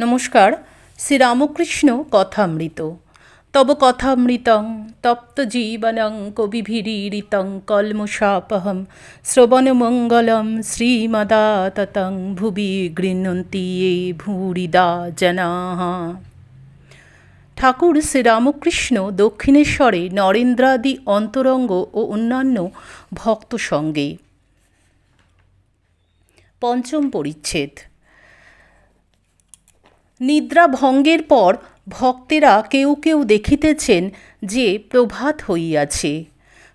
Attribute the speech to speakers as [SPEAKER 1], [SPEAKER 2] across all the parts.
[SPEAKER 1] নমস্কার। শ্রীরামকৃষ্ণ কথামৃত। তব কথামৃতং তপ্ত জীবনং কবিভিরীড়িতং কলমশাপহম শ্রবণমঙ্গলম শ্রীমদাততং ভুবি গৃহন্তি এ ভূরিদা জনাঃ ঠাকুর শ্রীরামকৃষ্ণ দক্ষিণেশ্বরে নরেন্দ্রাদি অন্তরঙ্গ ও অন্যান্য ভক্ত সঙ্গে। পঞ্চম পরিচ্ছেদ। নিদ্রা ভঙ্গের পর ভক্তেরা কেউ কেউ দেখিতেছেন যে প্রভাত হইয়াছে।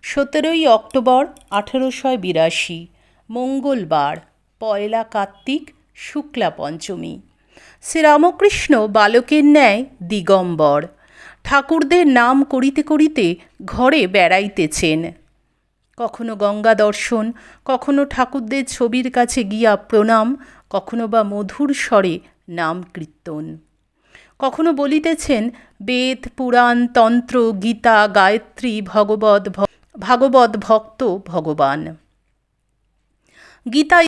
[SPEAKER 1] সতেরোই অক্টোবর আঠেরোশো বিরাশি, মঙ্গলবার, পয়লা কার্তিক, শুক্লা পঞ্চমী। শ্রীরামকৃষ্ণ বালকের ন্যায় দিগম্বর। ঠাকুরদের নাম করিতে করিতে ঘরে বেড়াইতেছেন। কখনো গঙ্গা দর্শন, কখনো ঠাকুরদের ছবির কাছে গিয়া প্রণাম, কখনো বা মধুর স্বরে নাম কীর্তন। কখনো বলিতেছেন, বেদ, পুরাণ, তন্ত্র, গীতা, গায়ত্রী, ভগবত ভাগবত ভক্ত ভগবান। গীতা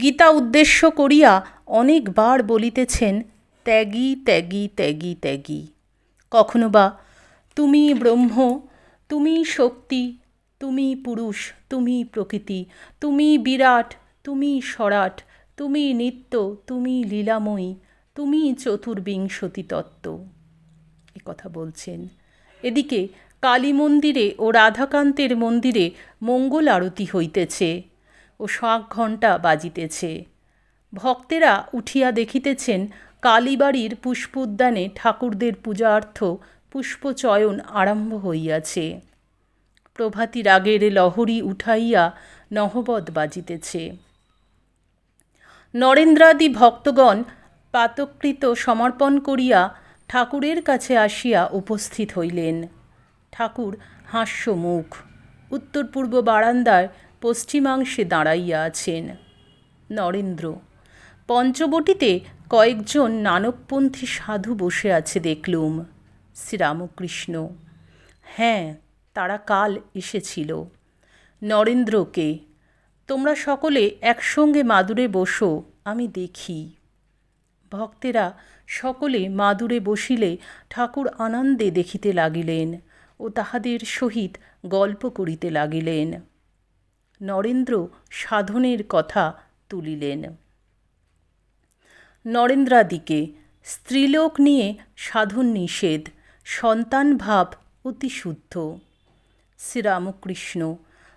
[SPEAKER 1] গীতা উদ্দেশ্য করিয়া অনেকবার বলিতেছেন, ত্যাগী ত্যাগী ত্যাগী ত্যাগী। কখনো বা, তুমি ব্রহ্ম, তুমি শক্তি, তুমি পুরুষ, তুমি প্রকৃতি, তুমি বিরাট, তুমি সরাট, তুমি নিত্য, তুমি লীলাময়ী, তুমি চতুর্বিংশতি তত্ত্ব। এ কথা বলছেন। এদিকে কালী মন্দিরে ও রাধাকান্তের মন্দিরে মঙ্গল আরতি হইতেছে। ও শাঁখ ঘণ্টা বাজিতেছে। ভক্তেরা উঠিয়া দেখিতেছেন কালীবাড়ির পুষ্পোদ্যানে ঠাকুরদের পূজার্থ পুষ্পচয়ন আরম্ভ হইয়াছে। প্রভাতী রাগের লহরী উঠাইয়া নহবত বাজিতেছে। নরেন্দ্রাদি ভক্তগণ পাতকৃত সমর্পণ করিয়া ঠাকুরের কাছে আসিয়া উপস্থিত হইলেন। ঠাকুর হাস্যমুখ। উত্তর পূর্ব বারান্দায় পশ্চিমাংশে দাঁড়াইয়া আছেন নরেন্দ্র, পঞ্চবটিতে কয়েকজন নানকপন্থী সাধু বসে আছে দেখলুম। শ্রীরামকৃষ্ণ হ্যাঁ তারা কাল এসেছিল। নরেন্দ্রকে, তোমরা সকলে একসঙ্গে মাদুরে বসো, আমি দেখি। ভক্তেরা সকলে মাদুরে বসিলে ঠাকুর আনন্দে দেখিতে লাগিলেন ও তাহাদের সহিত গল্প করিতে লাগিলেন। নরেন্দ্র সাধনের কথা তুলিলেন। নরেন্দ্রাদিকে স্ত্রীলোক নিয়ে সাধন নিষেধ, সন্তান ভাব অতি শুদ্ধ। শ্রীরামকৃষ্ণ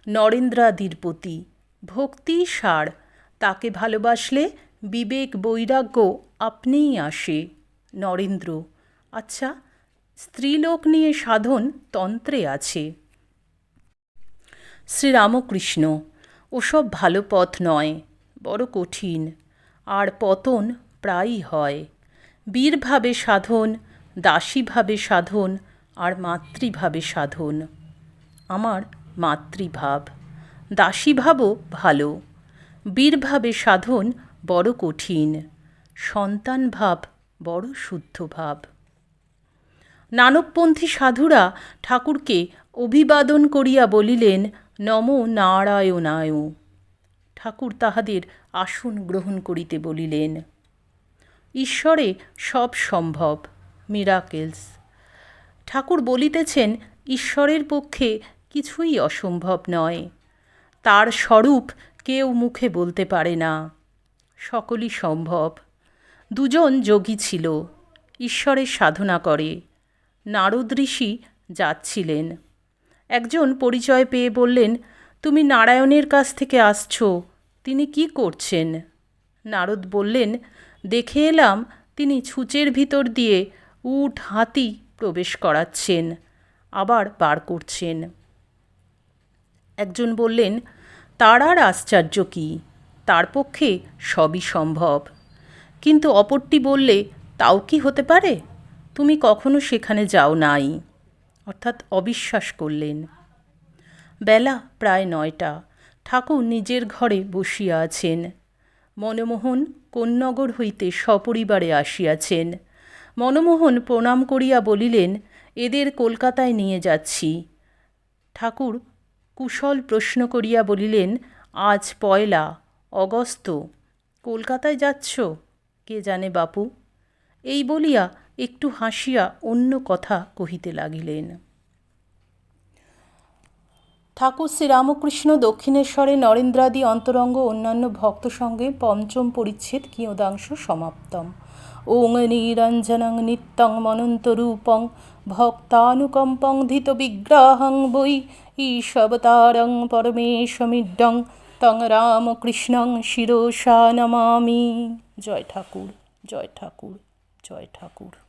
[SPEAKER 1] নরেন্দ্রাদির প্রতি ভক্তি সার, তাকে ভালোবাসলে বিবেক বৈরাগ্য আপনিই আসে। নরেন্দ্র আচ্ছা স্ত্রীলোক নিয়ে সাধন তন্ত্রে আছে। শ্রীরামকৃষ্ণ, ওসব ভালো পথ নয়, বড় কঠিন, আর পতন প্রায়ই হয়। বীরভাবে সাধন, দাসীভাবে সাধন, আর মাতৃভাবে সাধন। আমার মাতৃভাব, দাসীভাবও ভালো। বীরভাবে সাধন বড় কঠিন সন্তান ভাব বড় শুদ্ধ ভাব। নানকপন্থী সাধুরা ঠাকুরকে অভিবাদন করিয়া বলিলেন নম নারায়ণায়। ঠাকুর তাহাদের আসন গ্রহণ করিতে বলিলেন, ঈশ্বরে সব সম্ভব মিরাকেলস ঠাকুর বলিতেছেন, ঈশ্বরের পক্ষে কিছুই অসম্ভব নয়। তার স্বরূপ কেউ মুখে বলতে পারে না। সকলই সম্ভব। দুজন যোগী ছিল। ঈশ্বরের সাধনা করে। নারদ ঋষি যাচ্ছিলেন। একজন পরিচয় পেয়ে বললেন, তুমি নারায়ণের কাছ থেকে আসছ, তিনি কি করছেন? নারদ বললেন, দেখে এলাম তিনি ছুঁচের ভিতর দিয়ে উঠ হাতি প্রবেশ করাচ্ছেন, আবার বার করছেন। একজন বললেন, তার আর আশ্চর্য কী? তার পক্ষে সবই সম্ভব। কিন্তু অপরটি বললে, তাও কি হতে পারে? তুমি কখনো সেখানে যাও নাই। অর্থাৎ অবিশ্বাস করলেন। বেলা প্রায় নয়টা। ঠাকুর নিজের ঘরে বসিয়া আছেন। মনমোহন কোন্নগর হইতে সপরিবারে আসিয়াছেন। মনমোহন প্রণাম করিয়া বলিলেন, এদের কলকাতায় নিয়ে যাচ্ছি। ঠাকুর কুশল প্রশ্ন করিয়া বলিলেন, আজ পয়লা, অগস্ত। কলকাতায় যাচ্ছ? কে জানে বাপু? এই বলিয়া একটু হাসিয়া অন্য কথা কহিতে লাগিলেন। ঠাকুর শ্রীরামকৃষ্ণ দক্ষিণেশ্বরে নরেন্দ্রাদি অন্তরঙ্গ অন্যান্য ভক্ত সঙ্গে পঞ্চম পরিচ্ছেদ কিয়দাংশ সমাপ্তম। ওং নিরঞ্জনং নিত্যং মনন্তরূপং ভক্তানুকম্পং ধিত বিগ্রাহং বৈ ঈশবতারং পরমেশমিড্ডং তং রামকৃষ্ণং শিরসা নমামি। জয় ঠাকুর জয় ঠাকুর জয় ঠাকুর।